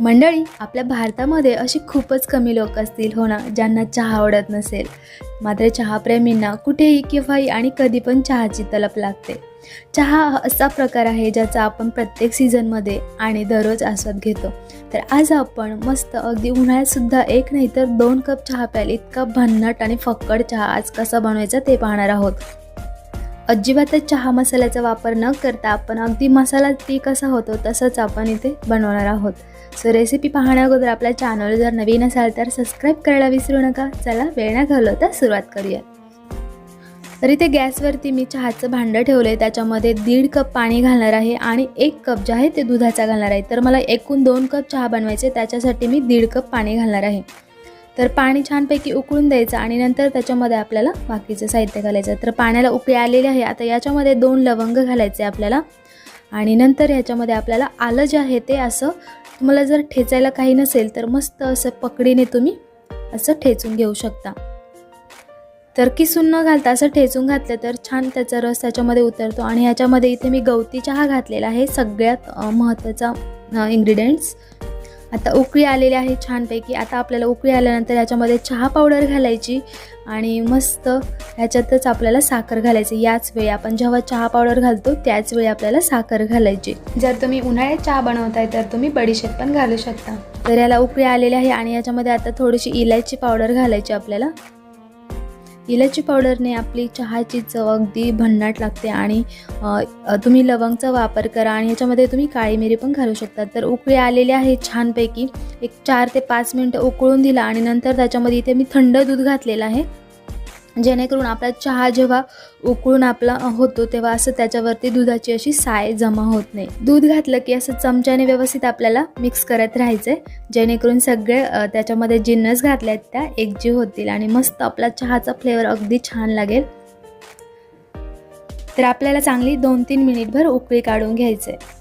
मंडळी आपल्या भारतामध्ये अशी खूपच कमी लोक असतील हो ना ज्यांना चहा आवडत नसेल. मात्र चहाप्रेमींना कुठेही केव्हाही आणि कधी पण चहाची तलप लागते. चहा हा असा प्रकार आहे ज्याचा आपण प्रत्येक सीझनमध्ये आणि दररोज आस्वाद घेतो. तर आज आपण मस्त अगदी उन्हाळ्यातसुद्धा एक नाही तर दोन कप चहा प्याल इतका भन्नट आणि फक्कड चहा आज कसा बनवायचा ते पाहणार आहोत. अजिबातच चहा मसाल्याचा वापर न करता आपण अगदी मसाला ती कसा होतो तसंच आपण इथे बनवणार आहोत. सो रेसिपी पाहण्याअगोदर आपल्या चॅनल जर नवीन असाल तर सबस्क्राईब करायला विसरू नका. चला वेळ न घालवता सुरुवात करूया. तर इथे गॅसवरती मी चहाचं भांडं ठेवलं आहे त्याच्यामध्ये दीड कप पाणी घालणार आहे आणि एक कप जे आहे ते दुधाचा घालणार आहे. तर मला एकूण दोन कप चहा बनवायचे त्याच्यासाठी मी दीड कप पाणी घालणार आहे. तर पाणी छानपैकी उकळून द्यायचं आणि नंतर त्याच्यामध्ये आपल्याला बाकीचं साहित्य घालायचं. तर पाण्याला उकळी आलेली आहे. आता याच्यामध्ये दोन लवंग घालायचे आपल्याला. आणि नंतर ह्याच्यामध्ये आपल्याला आलं जे आहे ते असं तुम्हाला जर ठेचायला काही नसेल तर मस्त असं पकडीने तुम्ही असं ठेचून घेऊ शकता. तर किसून न घालता असं ठेचून घातलं तर छान त्याचा रस त्याच्यामध्ये उतरतो. आणि ह्याच्यामध्ये इथे मी गवती चहा घातलेला आहे. सगळ्यात महत्त्वाचा इन्ग्रेडियंट्स आता उकळी आलेली आहे छानपैकी. आता आपल्याला उकळी आल्यानंतर याच्यामध्ये चहा पावडर घालायची आणि मस्त ह्याच्यातच आपल्याला साखर घालायची. याच वेळी आपण जेव्हा चहा पावडर घालतो त्याच वेळी आपल्याला साखर घालायची. जर तुम्ही उन्हाळ्यात चहा बनवताय तर तुम्ही बडीशेप पण घालू शकता. तर याला उकळी आलेली आहे आणि याच्यामध्ये आता थोडीशी इलायची पावडर घालायची आपल्याला. इलायची पावडरने आपली चहाची चव अगदी भन्नाट लागते आणि तुम्ही लवंगचा वापर करा आणि याच्यामध्ये तुम्ही काळी मिरी पण घालू शकता. तर उकळी आलेली आहे छानपैकी. एक चार ते पाच मिनटं उकळून दिला आणि नंतर त्याच्यामध्ये इथे मी थंड दूध घातलेलं आहे. जेणेकरून आपला चहा जेव्हा उकळून आपला होतो तेव्हा असं त्याच्यावरती दुधाची अशी साय जमा होत नाही. दूध घातलं की असं चमच्याने व्यवस्थित आपल्याला मिक्स करत राहायचं आहे जेणेकरून सगळे त्याच्यामध्ये जिन्नस घातल्या आहेत त्या एकजीव होतील आणि मस्त आपला चहाचा फ्लेवर अगदी छान लागेल. तर आपल्याला चांगली दोन तीन मिनिटभर उकळी काढून घ्यायचं आहे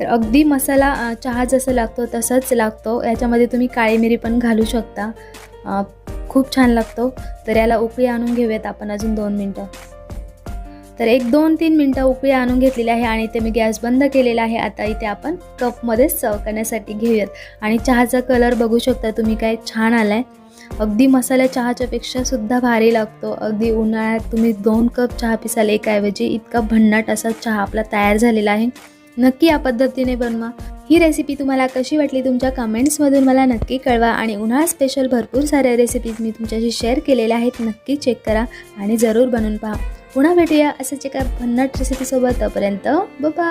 तर अगदी मसाला चहा जसं लागतो तसंच लागतो. याच्यामध्ये तुम्ही काळी मिरी पण घालू शकता. खूप छान लागतो. तर याला उकळी आणून घेऊयात आपण अजून दोन मिनटं. तर एक दोन तीन मिनटं उकळी आणून घेतलेली आहे आणि इथे मी गॅस बंद केलेला आहे. आता इथे आपण कपमध्ये सर्व करण्यासाठी घेऊयात. आणि चहाचा कलर बघू शकता तुम्ही काय छान आला आहे अगदी मसाल्या चहाच्यापेक्षा सुद्धा भारी लागतो. अगदी उन्हाळ्यात तुम्ही दोन कप चहा पिसाल एकाऐवजी इतका भन्नाट असा चहा आपला तयार झालेला आहे. नक्की या पद्धतीने बनवा. ही रेसिपी तुम्हाला कशी वाटली तुमच्या कमेंट्समधून मला नक्की कळवा आणि उन्हाळा स्पेशल भरपूर साऱ्या रेसिपीज मी तुमच्याशी शेअर केलेल्या आहेत नक्की चेक करा आणि जरूर बनवून पहा. पुन्हा भेटूया असंच एका भन्नाट रेसिपीसोबत तोपर्यंत बबा